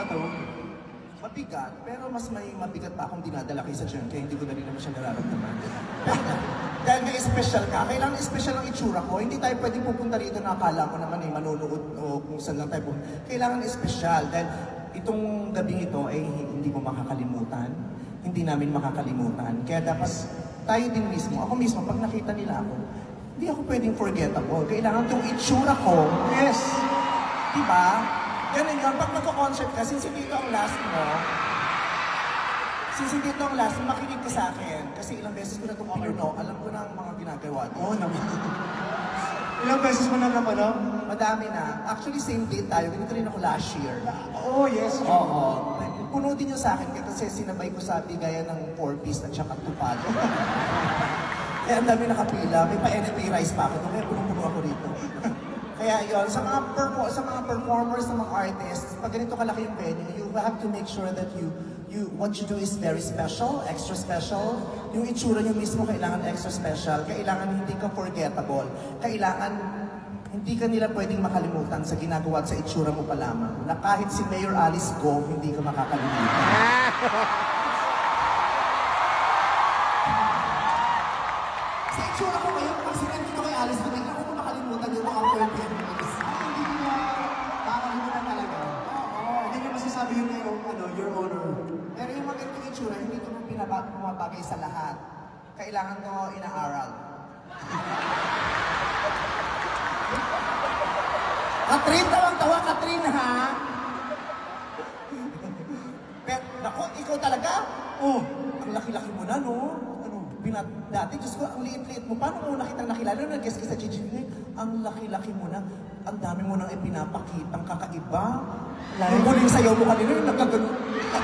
to? Mabigat, pero mas may mabigat pa akong dinadala kaysa dyan, kaya hindi ko na rin naman siya nararamdaman. Pero, dahil nga special ka, kailangan special ang itsura ko. Hindi tayo pwedeng pupunta rito na akala ko naman ay manonood o kung saan lang tayo pupunta. Kailangan special dahil itong gabing ito ay hindi mo makakalimutan. Hindi namin makakalimutan. Kaya dapat tayo din mismo, ako mismo, pag nakita nila ako, hindi ako pwedeng forgettable. Kailangan itong itsura ko, Yes! Diba? Ganun yun. Pag magko-concert ka, since hindi ito ang last mo, since hindi ito ang last, makinig ka sa akin. Kasi ilang beses ko na itong pinuno, alam ko na ang mga ginagawa dito. Oo naman. Ilang beses mo na napanood? Madami na. Actually, same date tayo. Ganito rin ako last year. Oo, yes. Oo. Puno din yun sa akin kasi sinabay ko sa bigayan ng four-piece at saka tupado. Kaya ang dami nakapila. May pa-NFA rice pa ako. Kaya punong-puno ako rito. Kaya yon sa mga perfor- sa mga performers, sa mga artists, pag ganito kalaki yung venue, you have to make sure that you you what you do is very special, extra special. Yung itsura niyo mismo kailangan extra special. Kailangan hindi ka forgettable. Kailangan hindi ka nila pwedeng makalimutan sa ginagawa at sa itsura mo pa lamang. Na kahit si Mayor Alice Go, hindi ka makakalimutan. sa itsura ko ngayon, pag sinend ko kay Alice ko makalimutan yung mga perfect Alice. Hindi ko na makakalimutan talaga. Oo. Hindi niyo masasabi yun yung, ano, your honor. Pero yung magandang itsura, hindi ko pinaba- pumabagay sa lahat. Kailangan ko inaaral. Katrin, tawang-tawa, Katrin, ha? Pero, nako, ikaw talaga? Oh, Ang laki-laki mo na, no? Ano? Pinat dati, Diyos ko, ang liit-liit mo. Paano mo nakitang nakilala? Nag-guess ka sa ngayon, ang laki-laki mo na. Ang dami mo nang ipinapakitang kakaiba. Like? Yung huling sayaw mo kanina, yung nagkagano.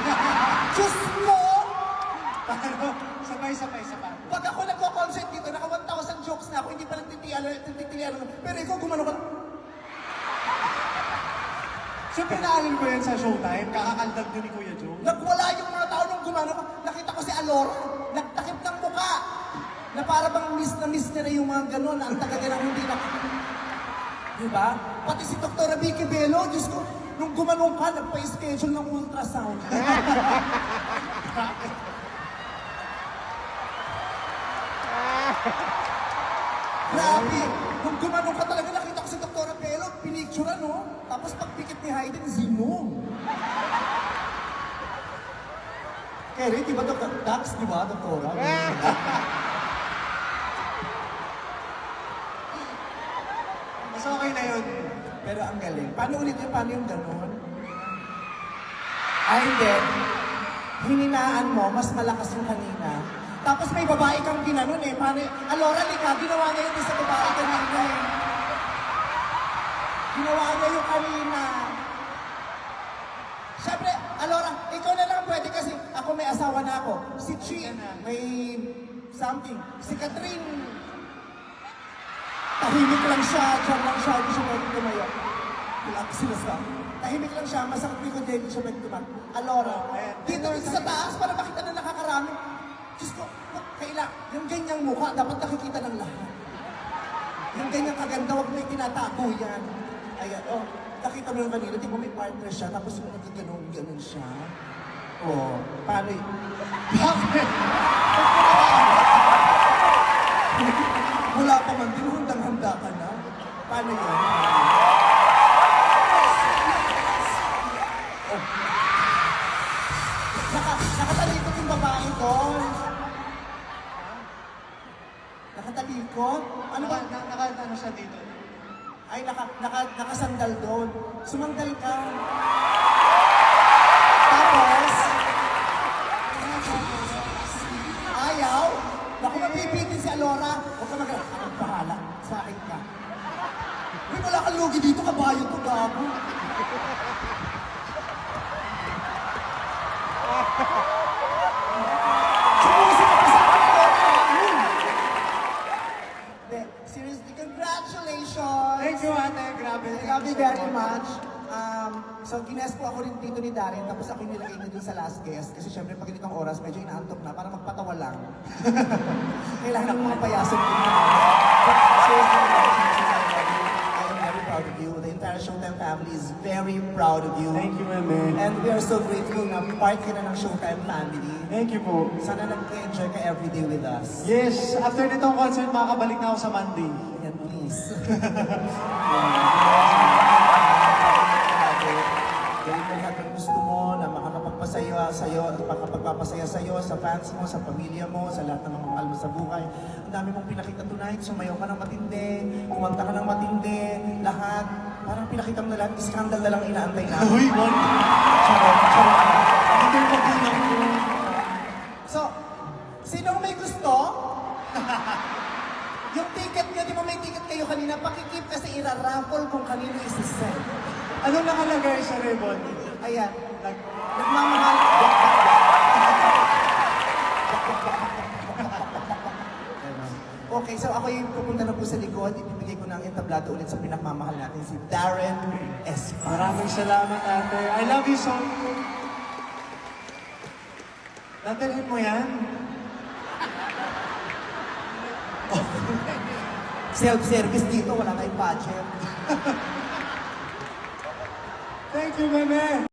Diyos mo! Sabay, sabay, sabay. Pag ako nagko-concert dito, naka 1,000 jokes na ako, hindi pa nagtitialo, nagtitialo. Pero ikaw gumano ka. So, pinaalan ko yan sa showtime, kakakaldag din ni Kuya Joe. Nagwala yung mga tao nung gumano ka. Nakita ko si Alora, nagtakip. Na para bang miss na miss niya na yung mga gano'n, na ang taga ng hindi na... Diba? Pati si Dr. Vicky Bello, Diyos ko, nung gumanong ka, nagpa-schedule ng ultrasound. Grabe! Nung gumanong ka talaga, nakita ko si Dr. Bello, pinicture no? Tapos pagpikit ni Hayden, zino. Kerry, di ba Dr. Dax, di ba, Doktora? Mas okay na yun. Pero ang galing. Paano ulit yung, paano yung gano'n? Ay, hindi. Hininaan mo, mas malakas yung kanina. Tapos may babae kang ginanon eh. Paano, Alora, di ka, ginawa niya yun sa babae kanina eh. Ginawa niya yung kanina. Siyempre, Alora, ikaw na lang pwede kasi ako may asawa na ako. Si Chi, may something. Si Catherine, tahimik lang siya, dyan lang siya, hindi siya pwede tumayo. Wala ko sinasabi. Tahimik lang siya, masakit ko din, hindi siya pwede tumayo. Alora, dito rin sa taas para makita na nakakarami. Diyos ko, kaila, yung ganyang mukha, dapat nakikita ng lahat. Yung ganyang kaganda, huwag may tinatago yan. Ayan, oh, nakita mo yung kanina, di ba may partner siya, tapos yung nagaganon, ganon siya. Oh, paano y- Wala pa man din, handang-handa ka na. Paano yun? Oh. Naka, nakatalikot yung babae doon. Nakatalikot? Ano ba? Naka, naka, ano siya dito? Ay, naka, naka, nakasandal doon. Sumandal ka. Tapos, Thank you, ate. Grabe. Love you very much. Um, so, gines po ako rin dito ni Darren, tapos ako yung nilagay na dun sa last guest. Kasi syempre, pag ganitong oras, medyo inaantok na, para magpatawa lang. Kailangan ng mga payasan din. But seriously, I very proud of you. The entire Showtime family is very proud of you. Thank. And we are so grateful na part ka na ng Showtime family. Thank you po. Sana nag-enjoy ka everyday with us. Yes, after nitong concert, makakabalik na ako sa Monday. And please. Gawin mo lahat ng gusto mo na makakapagpasaya sa'yo at makakapagpapasaya sa'yo, sa fans mo, sa pamilya mo, sa lahat ng mga mahal mo sa buhay. Ang dami mong pinakita tonight, sumayaw ka ng matindi, kumanta ka ng matindi, lahat. Parang pinakita mo na lahat, iskandal na lang inaantay natin. Uy, what? Charot, charot. Hindi pa lang po. So, sinong may gusto? yung ticket nyo, di ba may ticket kayo kanina? Pakikip kasi ira-raffle kung kanino isi-send. Anong nakalagay sa ribbon? Ayan, Nag nagmamahal. Okay, so ako yung pupunta na po sa likod. Ibibigay ko ng entablado ulit sa pinakmamahal natin, si Darren Espa. Maraming salamat, ate. I love you so Dadalhin mo yan? Self-service dito, wala tayong budget. Thank you, Meme.